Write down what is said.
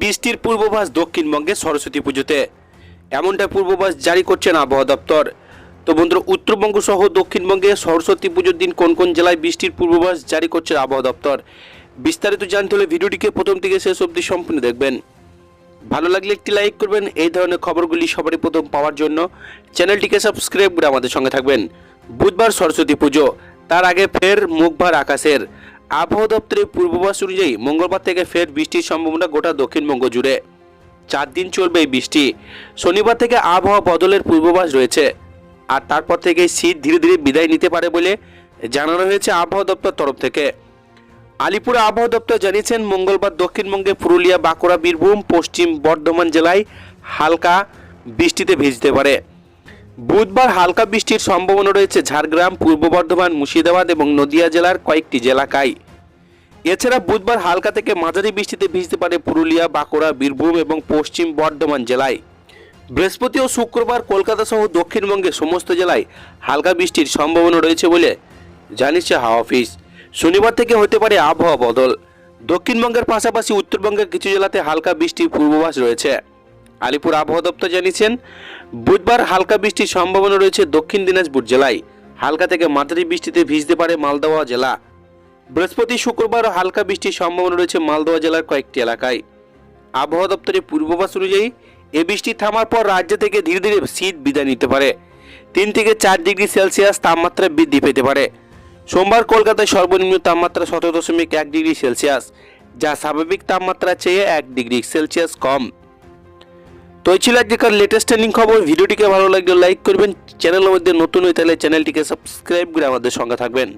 বৃষ্টির পূর্বাভাস দক্ষিণবঙ্গে সরস্বতী পুজোতে। এমনটা পূর্বাভাস জারি করছেন আবহাওয়া দপ্তর। তো বন্ধুরা উত্তরবঙ্গ সহ দক্ষিণবঙ্গে সরস্বতী পুজোর দিন কোন কোন জেলায় বৃষ্টির পূর্বাভাস জারি করছে আবহাওয়া দপ্তর? বিস্তারিত জানতে হলে ভিডিওটিকে প্রথম থেকে শেষ অবধি সম্পূর্ণ দেখবেন। ভালো লাগলে একটি লাইক করবেন, এই ধরনের খবরগুলি সবারই প্রথম পাওয়ার জন্য চ্যানেলটিকে সাবস্ক্রাইব করে আমাদের সঙ্গে থাকবেন। বুধবার সরস্বতী পুজো, তার আগে ফের মুখভার আকাশের। আবহাওয়া দপ্তরের পূর্বাভাস অনুযায়ী মঙ্গলবার থেকে ফের বৃষ্টির সম্ভাবনা গোটা দক্ষিণবঙ্গ জুড়ে। চার দিন চলবে এই বৃষ্টি। শনিবার থেকে আবহাওয়া বদলের পূর্বাভাস রয়েছে। আর তারপর থেকে শীত ধীরে ধীরে বিদায় নিতে পারে বলে জানানো হয়েছে আবহাওয়া দপ্তর তরফ থেকে। আলিপুর আবহাওয়া দপ্তর জানিয়েছেন, মঙ্গলবার দক্ষিণবঙ্গে পুরুলিয়া, বাঁকুড়া, বীরভূম, পশ্চিম বর্ধমান জেলায় হালকা বৃষ্টিতে ভিজতে পারে। বুধবার হালকা বৃষ্টির সম্ভাবনা রয়েছে ঝাড়গ্রাম, পূর্ব বর্ধমান, মুর্শিদাবাদ এবং নদিয়া জেলার কয়েকটি জেলাকায়। এছাড়া বুধবার হালকা থেকে মাঝারি বৃষ্টিতে ভিজতে পারে পুরুলিয়া, বাঁকুড়া, বীরভূম এবং পশ্চিম বর্ধমান জেলায়। বৃহস্পতি ও শুক্রবার কলকাতা সহ দক্ষিণবঙ্গের সমস্ত জেলায় হালকা বৃষ্টির সম্ভাবনা রয়েছে বলে জানিয়েছে হাওয়া অফিস। শনিবার থেকে হতে পারে আবহাওয়া বদল। দক্ষিণবঙ্গের পাশাপাশি উত্তরবঙ্গের কিছু জেলাতে হালকা বৃষ্টির পূর্বাভাস রয়েছে। আলিপুর আবহাওয়া দপ্তর জানিয়েছেন, বুধবার হালকা বৃষ্টির সম্ভাবনা রয়েছে দক্ষিণ দিনাজপুর জেলায়। হালকা থেকে মাঝারি বৃষ্টিতে ভিজতে পারে মালদহ জেলা। বৃহস্পতি শুক্রবার হালকা বৃষ্টির সম্ভাবনা রয়েছে মালদহ জেলার কয়েকটি এলাকায়। আবহাওয়া দপ্তরের পূর্বাভাস অনুযায়ী এ বৃষ্টি থামার পর রাজ্য থেকে ধীরে ধীরে শীত বিদায় নিতে পারে। তিন থেকে চার ডিগ্রি সেলসিয়াস তাপমাত্রা বৃদ্ধি পেতে পারে। সোমবার কলকাতায় সর্বনিম্ন তাপমাত্রা সতেরো দশমিক এক ডিগ্রি সেলসিয়াস, যা স্বাভাবিক তাপমাত্রার চেয়ে এক ডিগ্রি সেলসিয়াস কম। তো এই ছিল আজকের লেটেস্ট ট্রেন্ডিং খবর, ভিডিওটিকে ভালো লাগলে লাইক করবেন। চ্যানেলের মধ্যে নতুন হয়ে তাহলে চ্যানেলটিকে সাবস্ক্রাইব করে আমাদের সঙ্গে থাকবেন।